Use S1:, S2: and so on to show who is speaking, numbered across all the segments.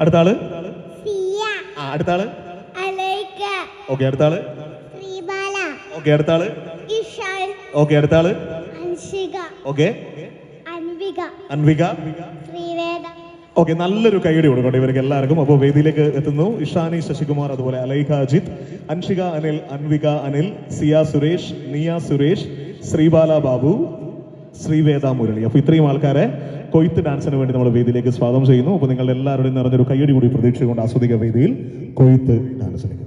S1: അടുത്ത ആൾ അടുത്ത
S2: ആൾ
S1: ഓക്കെ അടുത്ത
S2: ആൾ
S1: ഓക്കെ അടുത്ത
S2: ആൾ
S1: ഓക്കെ അടുത്ത
S2: ആൾ
S1: ഓക്കെ?
S2: അൻവിക.
S1: ഓക്കെ നല്ലൊരു കൈയടി കൊടുക്കട്ടെ ഇവർക്ക് എല്ലാവർക്കും. അപ്പോൾ വേദിയിലേക്ക് എത്തുന്നു. ഇഷാനി ശശികുമാർ അതുപോലെ അലൈഖ അജിത്. അൻഷിക അനിൽ അൻവിക അനിൽ സിയ സുരേഷ് നിയ സുരേഷ് ശ്രീബാല ബാബു ശ്രീവേദ മുരളി. അപ്പോൾ ഇത്രയും ആൾക്കാരെ കൊയ്ത്ത് ഡാൻസിന് വേണ്ടി നമ്മൾ വേദിയിലേക്ക് സ്വാഗതം ചെയ്യുന്നു. അപ്പോൾ നിങ്ങൾ എല്ലാവരുടെയും നിറഞ്ഞൊരു കയ്യടി കൂടി പ്രതീക്ഷിച്ചുകൊണ്ട് ആസ്വദിക്കുക വേദിയിൽ കൊയ്ത്ത് ഡാൻസിലേക്ക്.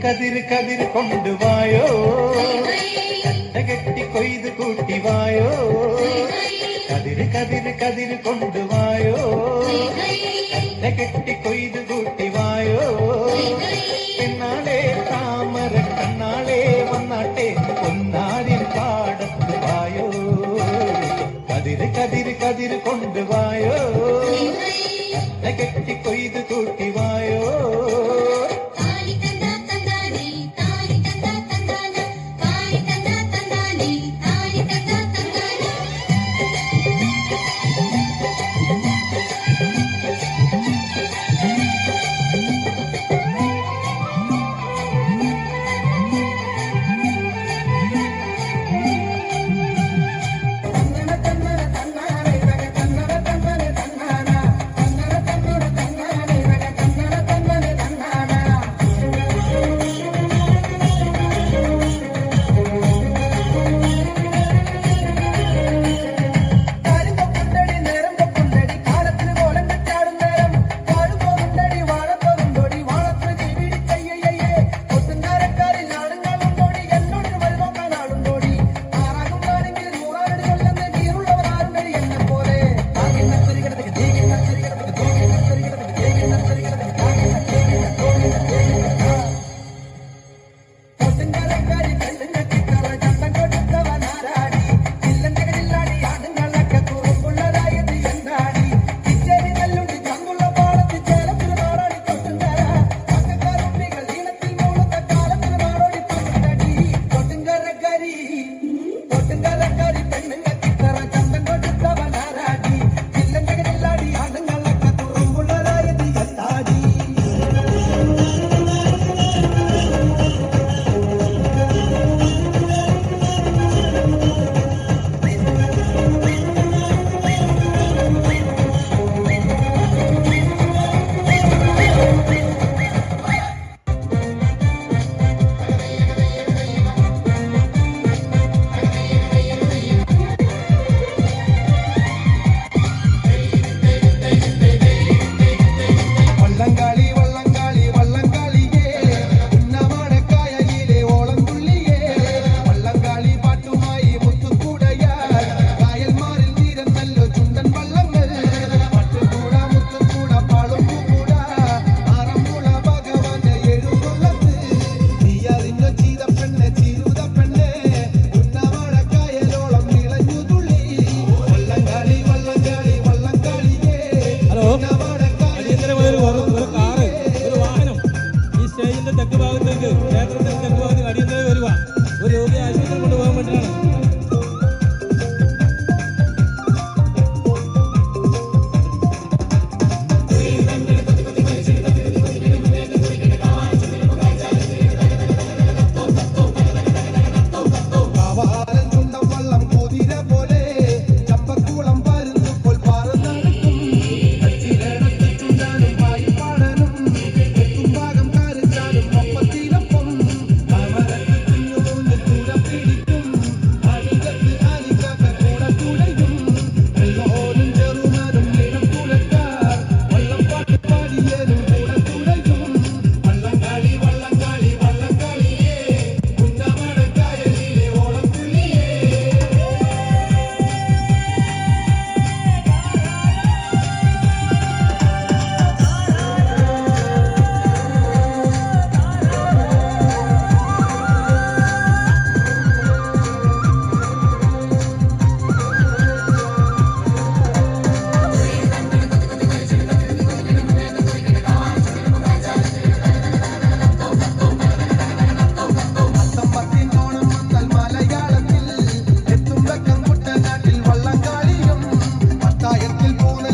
S3: கதிர் கதிர்
S4: கொண்டு வாயோ. கட்டி கொய்து கூட்டி வாயோ. கதிர் கதிர் கதிர் கொண்டு வாயோ. கட்டி Pedro, comune